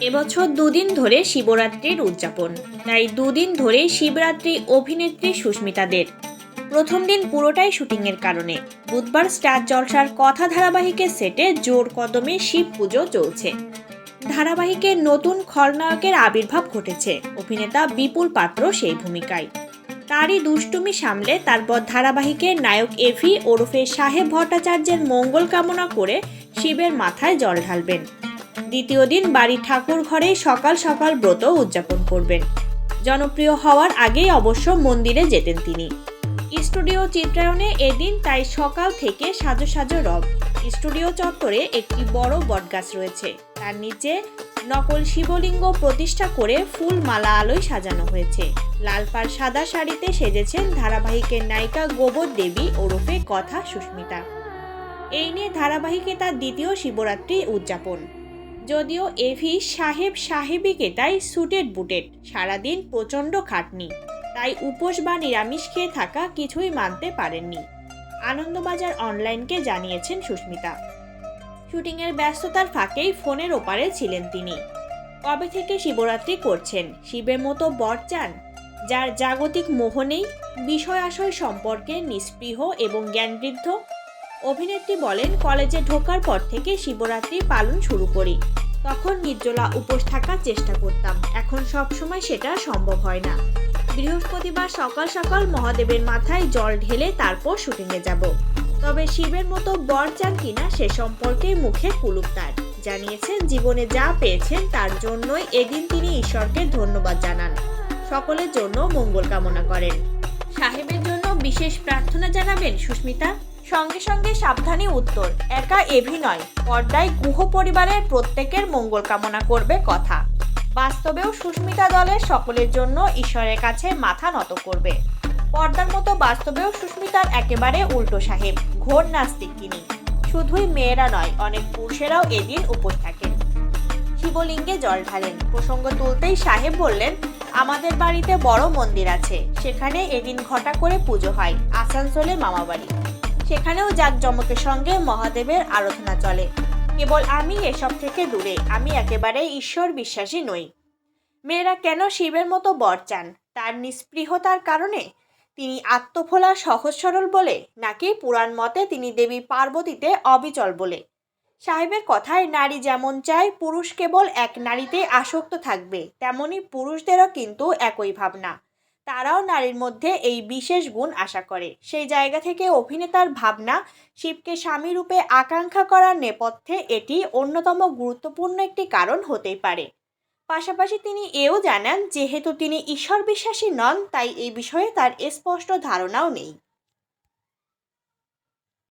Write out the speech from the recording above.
এবছর দুদিন ধরে শিবরাত্রির উদযাপন। তাই দুদিন ধরে শিবরাত্রি অভিনেত্রী সুস্মিতাদের। প্রথম দিন পুরোটাই শুটিংয়ের কারণে। বুধবার স্টার জলসার কথা ধারাবাহিকের সেটে জোর কদমে শিব পুজো চলছে। ধারাবাহিকের নতুন খলনায়কের আবির্ভাব ঘটেছে। অভিনেতা বিপুল পাত্র সেই ভূমিকায়। তারই দুষ্টুমি সামলে তারপর ধারাবাহিকের নায়ক এফি ওরফে সাহেব ভট্টাচার্যের মঙ্গল কামনা করে শিবের মাথায় জল ঢালবেন। দ্বিতীয় দিন বাড়ির ঠাকুর ঘরে সকাল সকাল ব্রত উদযাপন করবেন। জনপ্রিয় হওয়ার আগেই অবশ্য মন্দিরে যেতেন তিনি। স্টুডিও চিত্রায়নে এদিন তাই সকাল থেকে সাজো সাজো রব। স্টুডিও চত্বরে একটি বড় বটগাছ রয়েছে। তার নিচে নকল শিবলিঙ্গ প্রতিষ্ঠা করে ফুল মালা আলোয় সাজানো হয়েছে। লাল পাড় সাদা শাড়িতে সেজেছেন ধারাবাহিকের নায়িকা গোবর দেবী ওরফে কথা সুস্মিতা। এই নিয়ে ধারাবাহিকে তার দ্বিতীয় শিবরাত্রি উদযাপন। যদিও এভি সাহেব সাহেবিকে তাই সুটেড বুটেড, সারাদিন প্রচণ্ড খাটনি। তাই উপোস বা নিরামিষ খেয়ে থাকা কিছুই মানতে পারেননি। আনন্দবাজার অনলাইনকে জানিয়েছেন সুস্মিতা। শুটিংয়ের ব্যস্ততার ফাঁকেই ফোনের ওপারে ছিলেন তিনি। কবে থেকে শিবরাত্রি করছেন? শিবের মতো বর চান যার জাগতিক মোহনেই বিষয় আশয় সম্পর্কে নিস্পৃহ এবং জ্ঞানবৃদ্ধ। অভিনেত্রী বলেন, কলেজে ঢোকার পর থেকে শিবরাত্রি পালন শুরু করি। তখন নির্জলা উপোস থাকার চেষ্টা করতাম। এখন সব সময় সেটা সম্ভব হয় না। বৃহস্পতিবার সকাল সকাল মহাদেবের মাথায় জল ঢেলে তারপর শুটিংয়ে যাব। তবে শিবের মতো বর চান কিনা সে সম্পর্কে মুখে কুলুপ তার। জানিয়েছেন জীবনে যা পেয়েছেন তার জন্যই এদিন তিনি ঈশ্বরকে ধন্যবাদ জানান। সকলের জন্য মঙ্গল কামনা করেন। সাহেবের জন্য বিশেষ প্রার্থনা জানাবেন সুস্মিতা। সঙ্গে সঙ্গে সাবধানী উত্তর, একা এভি নয়, পর্দায় গুহ পরিবারের প্রত্যেকের মঙ্গল কামনা করবে কথা। বাস্তবেও সুস্মিতা দলের সকলের জন্য ঈশ্বরের কাছে মাথা নত করবে। পর্দার মতো বাস্তবেও সুস্মিতার একেবারে উল্টো সাহেব, ঘোর নাস্তিক তিনি। শুধুই মেয়েরা নয়, অনেক পুরুষেরাও এদিন উপোস থাকেন। শিবলিঙ্গে জল ঢালেন। প্রসঙ্গ তুলতেই সাহেব বললেন, আমাদের বাড়িতে বড় মন্দির আছে। সেখানে এদিন ঘটা করে পুজো হয়। আসানসোলে মামাবাড়ি। সেখানেও জাঁকজমকের সঙ্গে মহাদেবের আরাধনা চলে। কেবল আমি এসব থেকে দূরে, আমি একেবারে ঈশ্বর বিশ্বাসী নই। মেয়েরা কেন শিবের মতো বর চান? তার নিস্পৃহতার কারণে? তিনি আত্মভোলা সহজ সরল বলে, নাকি পুরাণ মতে তিনি দেবী পার্বতীতে অবিচল বলে? সাহেবের কথায় নারী যেমন চায়, পুরুষ কেবল এক নারীতে আসক্ত থাকবে, তেমনি পুরুষদেরও কিন্তু একই ভাবনা। তারাও নারীর মধ্যে এই বিশেষ গুণ আশা করে। সেই জায়গা থেকে অভিনেতার ভাবনা, শিবকে স্বামী রূপে আকাঙ্ক্ষা করার নেপথ্যে এটি অন্যতম গুরুত্বপূর্ণ একটি কারণ হতেই পারে। পাশাপাশি তিনি এও জানান, যেহেতু তিনি ঈশ্বর বিশ্বাসী নন, তাই এই বিষয়ে তার স্পষ্ট ধারণাও নেই।